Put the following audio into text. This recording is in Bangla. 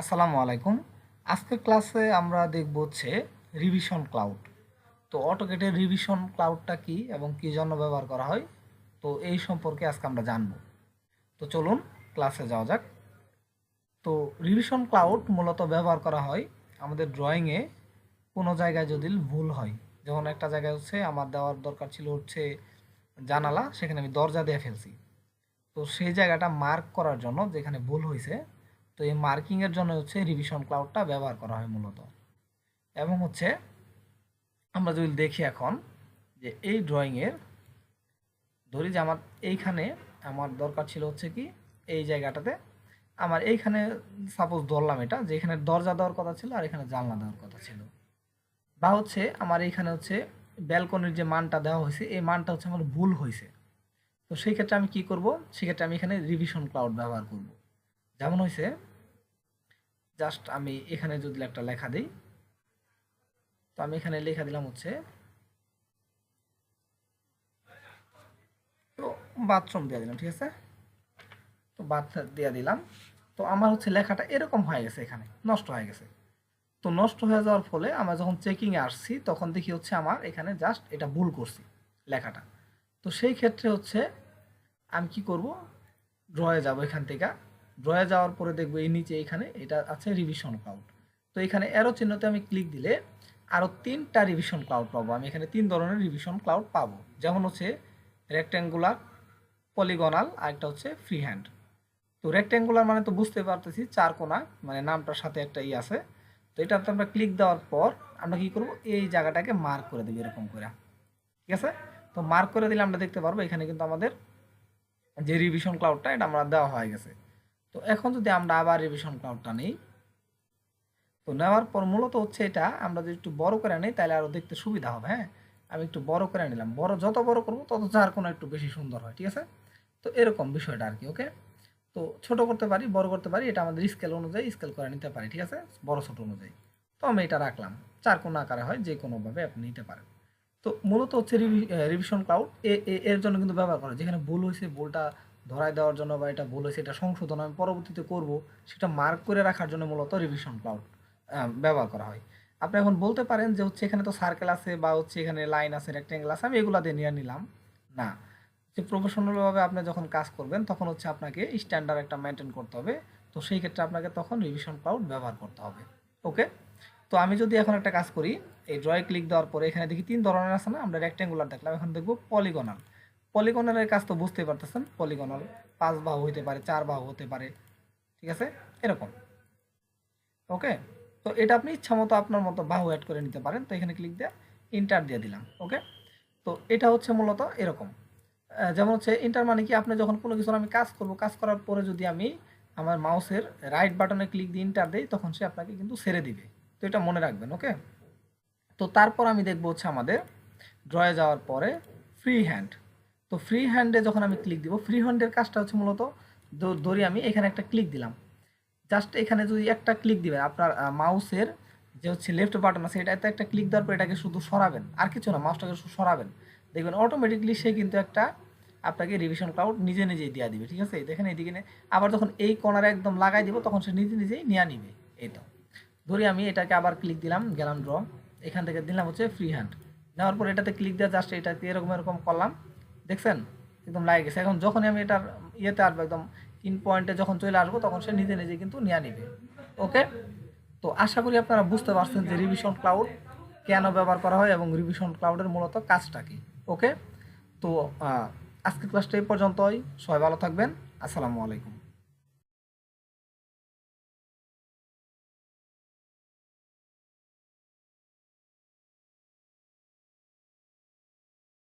আসসালামু আলাইকুম। আজকের ক্লাসে আমরা দেখব হচ্ছে রিভিশন ক্লাউড তো অটোকেটের রিভিশন ক্লাউডটা কি এবং কী জন্য ব্যবহার করা হয়? তো এই সম্পর্কে আজকে আমরা জানব। তো চলুন ক্লাসে যাওয়া যাক। তো রিভিশন ক্লাউড মূলত ব্যবহার করা হয় আমাদের ড্রয়িংয়ে কোনো জায়গায় যদি ভুল হয়। যেমন একটা জায়গায় হচ্ছে আমার দেওয়ার দরকার ছিল হচ্ছে জানালা, সেখানে আমি দরজা দিয়ে ফেলছি। তো সেই জায়গাটা মার্ক করার জন্য যেখানে ভুল হয়েছে তো এই মার্কিংয়ের জন্য হচ্ছে রিভিশন ক্লাউডটা ব্যবহার করা হয় মূলত। এবং হচ্ছে আমরা যদি দেখি এখন যে এই ড্রয়িংয়ের ধরি যে আমার এইখানে আমার দরকার ছিল হচ্ছে কি, এই জায়গাটাতে আমার এইখানে সাপোজ ধরলাম এটা, যে এখানে দরজা দেওয়ার কথা ছিল আর এখানে জানলা দেওয়ার কথা ছিল। বা হচ্ছে আমার এইখানে হচ্ছে ব্যালকনির যে মানটা দেওয়া হয়েছে, এই মানটা হচ্ছে আমার ভুল হয়েছে। তো সেই ক্ষেত্রে আমি কি করব? সেক্ষেত্রে আমি এখানে রিভিশন ক্লাউড ব্যবহার করব। যেমন হয়েছে জাস্ট আমি এখানে যদি একটা লেখা দিই, তো আমি এখানে লেখা দিলাম হচ্ছে, তো বাথরুম দিয়ে দিলাম, ঠিক আছে? তো বাথ দিয়ে দিলাম, তো আমার হচ্ছে লেখাটা এরকম হয়ে গেছে এখানে, নষ্ট হয়ে গেছে। তো নষ্ট হয়ে যাওয়ার ফলে আমরা যখন চেকিংয়ে আসছি, তখন দেখি হচ্ছে আমার এখানে জাস্ট এটা ভুল করছি লেখাটা। তো সেই ক্ষেত্রে হচ্ছে আমি কি করব? ড্রয়ে যাব এখান থেকে। ড্রয়ে যাওয়ার পরে দেখব এই নিচে এখানে এটা আছে রিভিশন ক্লাউড তো এখানে এরো চিহ্নতে আমি ক্লিক দিলে আরও তিনটা রিভিশন ক্লাউড পাবো। আমি এখানে তিন ধরনের রিভিশন ক্লাউড পাবো। যেমন হচ্ছে রেক্ট্যাঙ্গুলার পলিগনাল আর একটা হচ্ছে ফ্রি হ্যান্ড তো রেক্ট্যাঙ্গুলার মানে তো বুঝতে পারতেছি, চার কোনা মানে নামটার সাথে একটা ই আছে। তো এটাতে আমরা ক্লিক দেওয়ার পর আমরা কি করব? এই জায়গাটাকে মার্ক করে দেবো এরকম করে। ঠিক আছে? তো মার্ক করে দিলে আমরা দেখতে পারব এখানে কিন্তু আমাদের যে রিভিশন ক্লাউডটা এটা আমরা দেওয়া হয়ে গেছে। তো এখন যদি আমরা আবার রিভিশন ক্লাউডটা নিই, তো নেওয়ার পর মূলত হচ্ছে এটা, আমরা যদি একটু বড় করে নিই, তাহলে আরও দেখতে সুবিধা হবে হ্যাঁ? আমি একটু বড় করে নিলাম। বড়, যত বড় করব, তত যার কোনো একটু বেশি সুন্দর হয়, ঠিক আছে? তো এরকম বিষয়টা আর কি ওকে তো ছোট করতে পারি, বড় করতে পারি, এটা আমাদের স্কেল অনুযায়ী স্কেল করে নিতে পারি, ঠিক আছে? বড়, ছোট অনুযায়ী। তো আমি এটা রাখলাম। চার কোনো আকারে হয়, যে কোনোভাবে আপনি নিতে পারেন। তো মূলত হচ্ছে রিভিশন ক্লাউড এ এর জন্য কিন্তু ব্যবহার করা যেখানে ভুল হয়েছে, ভুলটা ধরায় দেওয়ার জন্য বা এটা হয়েছে, এটা সংশোধন আমি পরবর্তীতে করব, সেটা মার্ক করে রাখার জন্য মূলত রিভিশন ক্লাউড ব্যবহার করা হয়। আপনি এখন বলতে পারেন যে হচ্ছে এখানে তো সার্কেল আছে বা হচ্ছে এখানে লাইন আছে রেক্টেঙ্গেল আছে, আমি এগুলা দিয়ে নিয়ে নিলাম। না, যে প্রফেশনালভাবে আপনি যখন কাজ করবেন, তখন হচ্ছে আপনাকে স্ট্যান্ডার্ড একটা মেনটেন করতে হবে। তো সেই ক্ষেত্রে আপনাকে তখন রিভিশন ক্লাউড ব্যবহার করতে হবে। ওকে তো আমি যদি এখন একটা কাজ করি, এই ড্রয়ে ক্লিক দেওয়ার পরে এখানে দেখি তিন ধরনের আছে না, আমরা রেক্টেঙ্গুলার দেখলাম, এখন দেখব পলিগনাল পলিগনালের কাজ তো বুঝতেই পারতেছেন পলিগনাল পাঁচ বাহু হতে পারে, চার বাহু হতে পারে, ঠিক আছে? এরকম। ওকে তো এটা আপনি ইচ্ছা মতো আপনার মতো বাহু অ্যাড করে নিতে পারেন। তো এখানে ক্লিক দিয়ে ইন্টার দিয়ে দিলাম ওকে তো এটা হচ্ছে মূলত এরকম। যেমন হচ্ছে ইন্টার মানে কি? আপনি যখন কোনো কিছু আমি কাজ করব, কাজ করার পরে যদি আমি আমার মাউসের রাইট বাটনে ক্লিক দিয়ে ইন্টার দিই, তখন সে আপনাকে কিন্তু ছেড়ে দিবে। তো এটা মনে রাখবেন ওকে তো তারপর আমি দেখব হচ্ছে আমাদের ড্রয়ে যাওয়ার পরে ফ্রি হ্যান্ড তো ফ্রি হ্যান্ডে যখন আমি ক্লিক দিব ফ্রি হ্যান্ডের কাজটা হচ্ছে মূলত ধরি আমি, এখানে একটা ক্লিক দিলাম। জাস্ট এখানে যদি একটা ক্লিক দিবেন, আপনার মাউসের যে হচ্ছে লেফট বাটন আছে, এটাতে একটা ক্লিক দেওয়ার পর এটাকে শুধু সরাবেন। আর কিছু না মাউসটাকে শুধু সরাবেন। দেখবেন অটোমেটিকলি সে কিন্তু একটা আপনাকে রিভিশন ক্লাউড নিজে নিজেই দেওয়া দিবে, ঠিক আছে? দেখেন এইদিকে আবার যখন এই কর্নারে একদম লাগাই দিব, তখন সে নিজে নিজেই নিয়ে নিবে এই তো ধরি আমি এটাকে আবার ক্লিক দিলাম, গেলাম ড্র এখান থেকে দিলাম হচ্ছে ফ্রি হ্যান্ড নেওয়ার পর এটাতে ক্লিক দিয়ে জাস্ট এটাকে এরকম এরকম করলাম। দেখছেন? একদম লাগে গেছে। এখন যখনই আমি এটার ইয়েতে আসব, একদম ইন পয়েন্টে যখন চলে আসব, তখন সে নিজে নিজে কিন্তু নিয়ে নিবে। ওকে তো আশা করি আপনারা বুঝতে পারছেন যে রিভিশন ক্লাউড কেন ব্যবহার করা হয় এবং রিভিশন ক্লাউডের মূলত কাজটা কি। ওকে তো আজকের ক্লাসটা এই পর্যন্তই। সবাই ভালো থাকবেন। আসসালামু আলাইকুম।